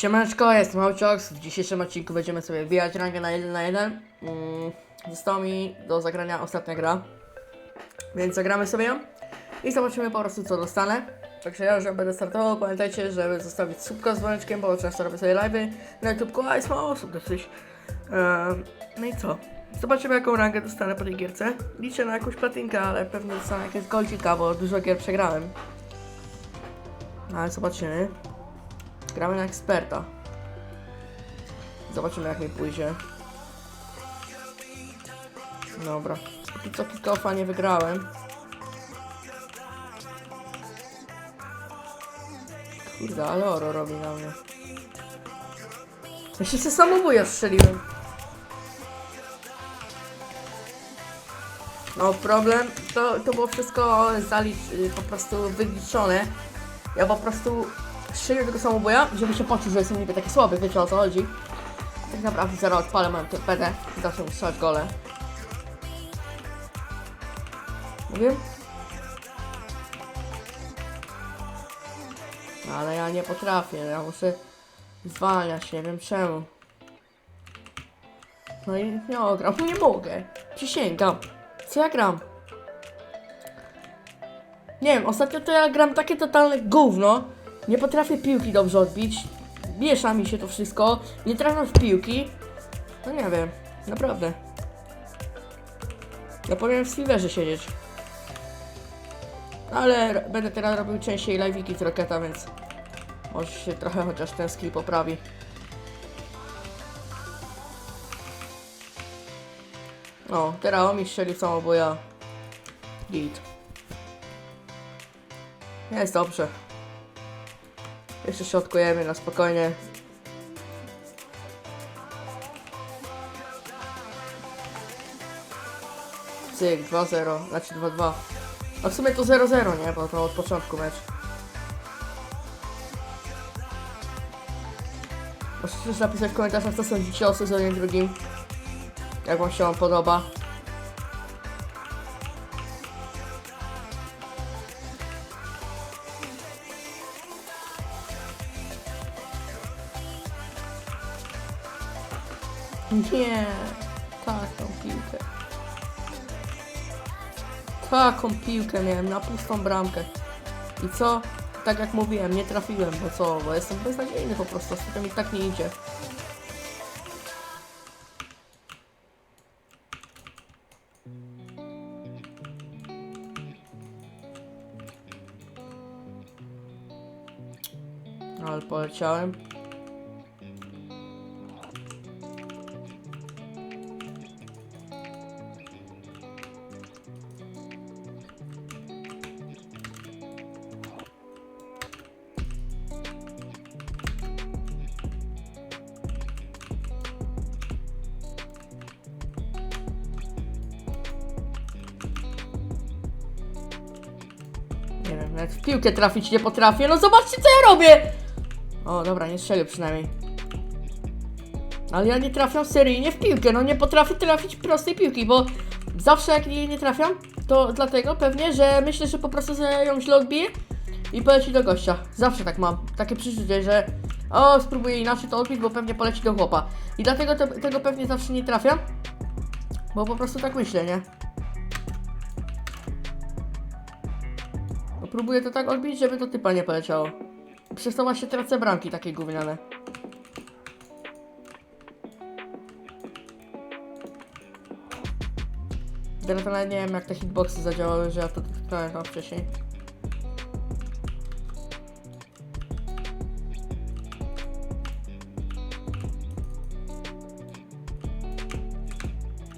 Siemaneczko, jestem Małcioks. W dzisiejszym odcinku będziemy sobie wbijać rangę na 1 na 1. Mm, została mi do zagrania ostatnia gra. Więc zagramy sobie ją i zobaczymy po prostu co dostanę. Także ja już będę startował. Pamiętajcie, żeby zostawić subka z dzwoneczkiem, bo często robię sobie live'y na YouTube, a jest mało osób dosyć. Ehm, no i co? Zobaczymy jaką rangę dostanę po tej gierce. Liczę na jakąś platynkę, ale pewnie dostanę jakieś goldzika, bo dużo gier przegrałem. No, ale zobaczymy. Gramy na eksperta. Zobaczymy jak mi pójdzie. Dobra. Póki co kickofa nie wygrałem. Kurde, ale oro robi na mnie. Ja się samobuja strzeliłem. No problem, to, to było wszystko zalicz, po prostu wyliczone. Ja po prostu strzeliłem tego samobuja, żeby się poczuć, że jestem niby taki słaby, wiecie o co chodzi. Tak naprawdę zaraz odpalę moją torpedę i zacznę strzelać gole. Mówię? Ale ja nie potrafię, ja muszę zwalniać, nie wiem czemu. No i nie ogram, nie mogę. Przysięgam. Co ja gram? Nie wiem, ostatnio to ja gram takie totalne gówno. Nie potrafię piłki dobrze odbić. Miesza mi się to wszystko. Nie trafiam w piłki. No nie wiem, naprawdę. Ja powinien w Silverze siedzieć. Ale będę teraz robił częściej live'iki z Rocketa, więc może się trochę chociaż ten skill poprawi. O, teraz on mi strzelił samobuja. Git. Jest dobrze. Jeszcze środkujemy na spokojnie. Cyk, 2-0, znaczy 2-2. A w sumie to 0-0, nie? Bo to od początku mecz. Możecie też napisać w komentarzach, co sądzicie o sezonie drugim. Jak wam się on podoba. Nie, taką piłkę. Taką piłkę miałem na pustą bramkę. I co? Tak jak mówiłem, nie trafiłem, bo co? Bo jestem beznadziejny po prostu, to mi tak nie idzie. Ale poleciałem. Jak w piłkę trafić nie potrafię. No zobaczcie, co ja robię! O, dobra, nie strzelił przynajmniej. Ale ja nie trafiam seryjnie w piłkę. No nie potrafię trafić prostej piłki, bo zawsze jak jej nie trafiam, to dlatego pewnie, że myślę, że po prostu ją źle odbiję i poleci do gościa. Zawsze tak mam. Takie przeczucie, że o, spróbuję inaczej to odbić, bo pewnie poleci do chłopa. I dlatego te, tego pewnie zawsze nie trafiam, bo po prostu tak myślę, nie? Próbuję to tak odbić, żeby to typa nie poleciało. Przez to właśnie tracę bramki takie gówniane. Teraz nawet nie wiem jak te hitboxy zadziałały, że ja to dotknąłem tam wcześniej.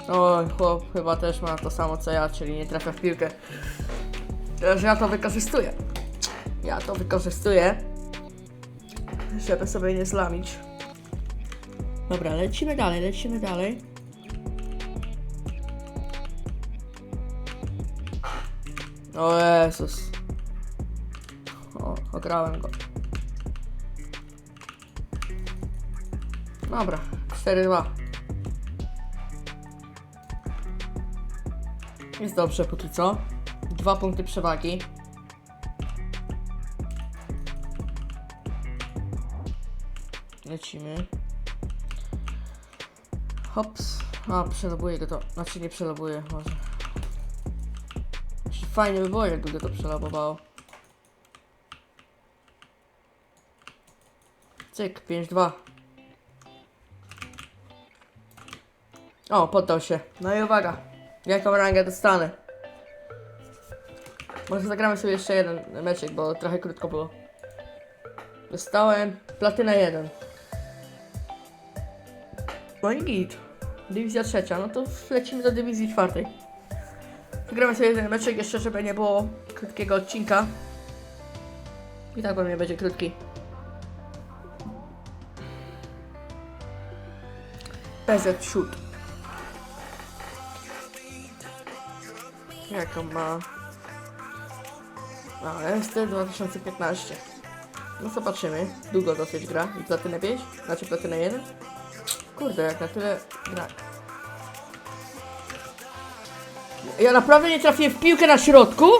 Oj, chłop chyba też ma to samo co ja, czyli nie trafia w piłkę. Że ja to wykorzystuję. Ja to wykorzystuję, żeby sobie nie zlamić. Dobra, lecimy dalej, lecimy dalej. O Jezus. O, ograłem go. Dobra, 4-2. Jest dobrze póki co. Dwa punkty przewagi. Lecimy. Hops. A, przelobuję go to. Znaczy nie przelobuję, może. Znaczy, Fajnie by było, jakby to przelobowało. Cyk, 5-2. O, poddał się. No i uwaga. Jaką rangę dostanę? Może zagramy sobie jeszcze jeden meczek, bo trochę krótko było. Dostałem platynę 1. No i git. Dywizja trzecia, no to lecimy do dywizji czwartej. Zagramy sobie jeden meczek jeszcze, żeby nie było krótkiego odcinka. I tak pewnie będzie krótki. PZ Shoot. Jaką ma? A, ST 2015. No zobaczymy. Długo dosyć gra. I platynę 5? Znaczy platynę 1? Kurde, jak na tyle gra. Ja naprawdę nie trafiłem w piłkę na środku?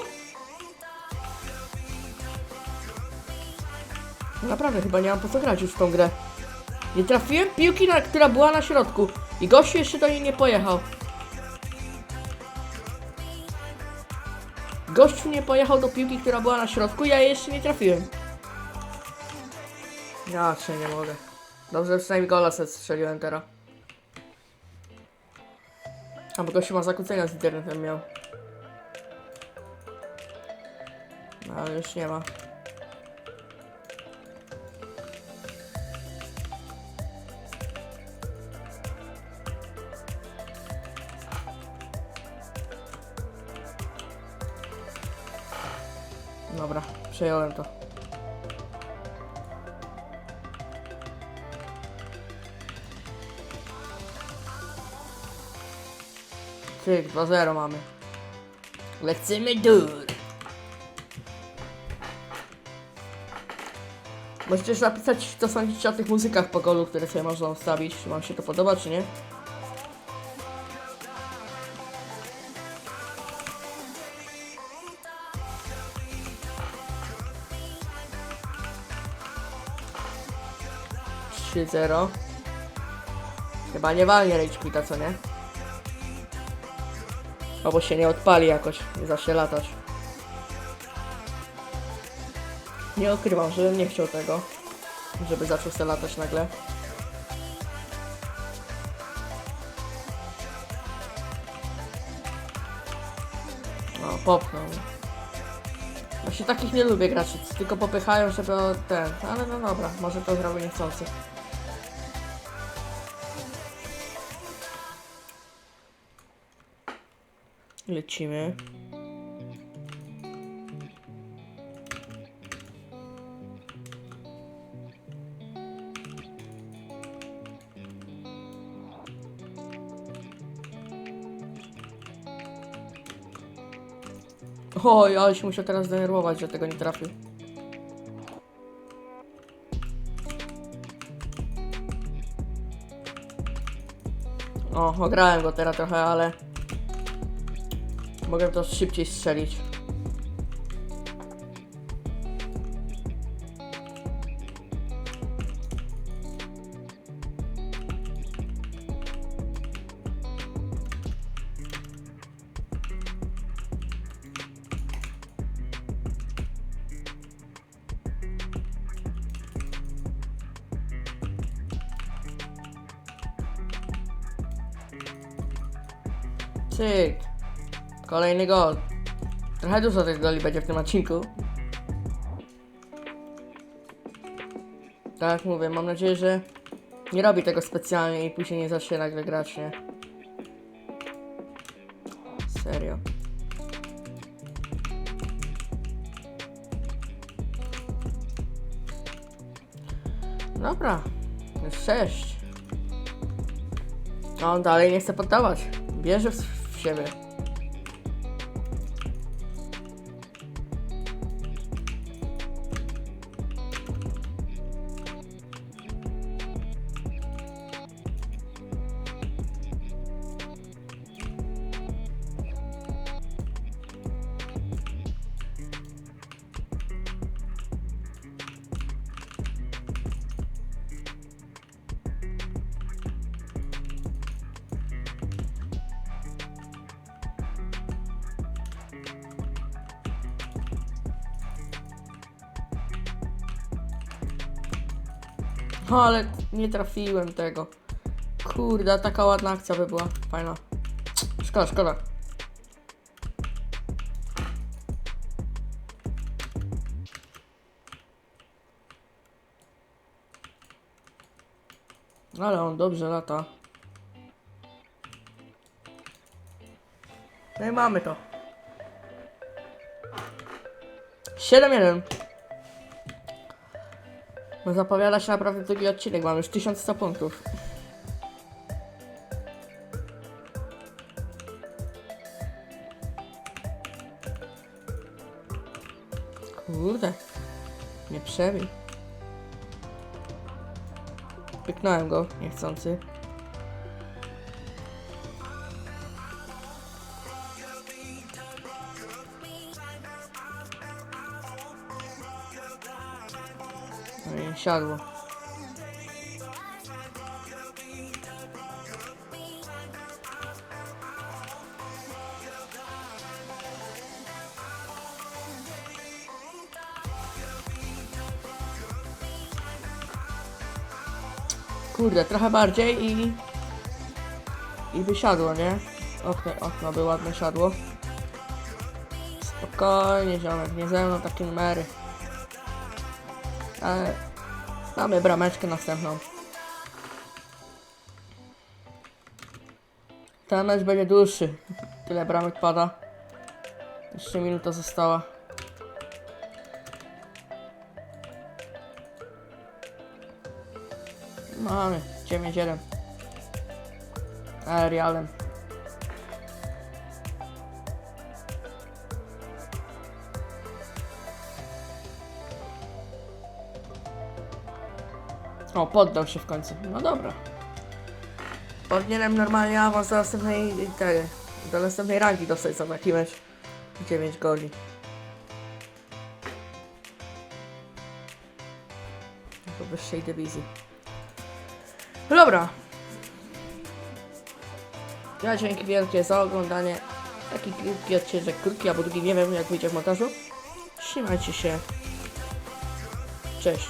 Naprawdę chyba nie mam po co grać już w tą grę. Nie trafiłem piłki, na, która była na środku. I gościu jeszcze do niej nie pojechał. Gościu nie pojechał do piłki, która była na środku, ja jej jeszcze nie trafiłem. Ja się nie mogę. Dobrze, przynajmniej gola strzeliłem teraz. A bo gościu ma zakłócenia z internetem miał. No ale już nie ma. Dobra, przejąłem to. Cyk, 2-0 mamy. Lecimy dur. Możecie też napisać, co sądzicie o tych muzykach po golu, które sobie można ustawić. Czy wam się to podoba, czy nie? Trzy zero. Chyba nie walnie rage quita, co nie? Albo się nie odpali jakoś, nie zacznie latać. Nie ukrywam, żebym nie chciał tego, żeby zaczął się latać nagle. No, popchnął. Właśnie takich nie lubię graczy, tylko popychają, żeby ten, ale no dobra, może to zrobię niechcący. Lecimy. Oj, ale się musiał teraz denerwować, że tego nie trafił. O, ograłem go teraz trochę, ale... Mogę to szybciej strzelić. Cyk. Kolejny gol. Trochę dużo tych goli będzie w tym odcinku. Tak jak mówię, mam nadzieję, że nie robi tego specjalnie i później nie zacznie nagle grać, nie? Serio. Dobra. Już sześć. A on dalej nie chce poddawać. Bierze w, w siebie. Ale nie trafiłem tego. Kurde, taka ładna akcja by była. Fajna. Szkoda, szkoda. Ale on dobrze lata. No i mamy to. 7-1. No zapowiada się naprawdę drugi odcinek, mamy już 1100 punktów. Kurde, nie przebił. Pyknąłem go, niechcący. No siadło. Kurde, trochę bardziej i... I wysiadło, nie? Okno, okno by ładne siadło. Spokojnie, ziomek, nie ze mną takie numery. Ale mamy brameczkę następną. Ten mecz będzie dłuższy. Tyle bramek pada. Jeszcze minuta została. Mamy 9-1. Ale O, poddał się w końcu. No dobra. Powinienem normalnie awans do następnej, tej, do następnej rangi dostać za taki mecz. 9 goli. Do wyższej dywizji. No dobra. Ja dzięki wielkie za oglądanie. Taki krótki odcinek, krótki albo długi, nie wiem jak wyjdzie w montażu. Trzymajcie się. Cześć.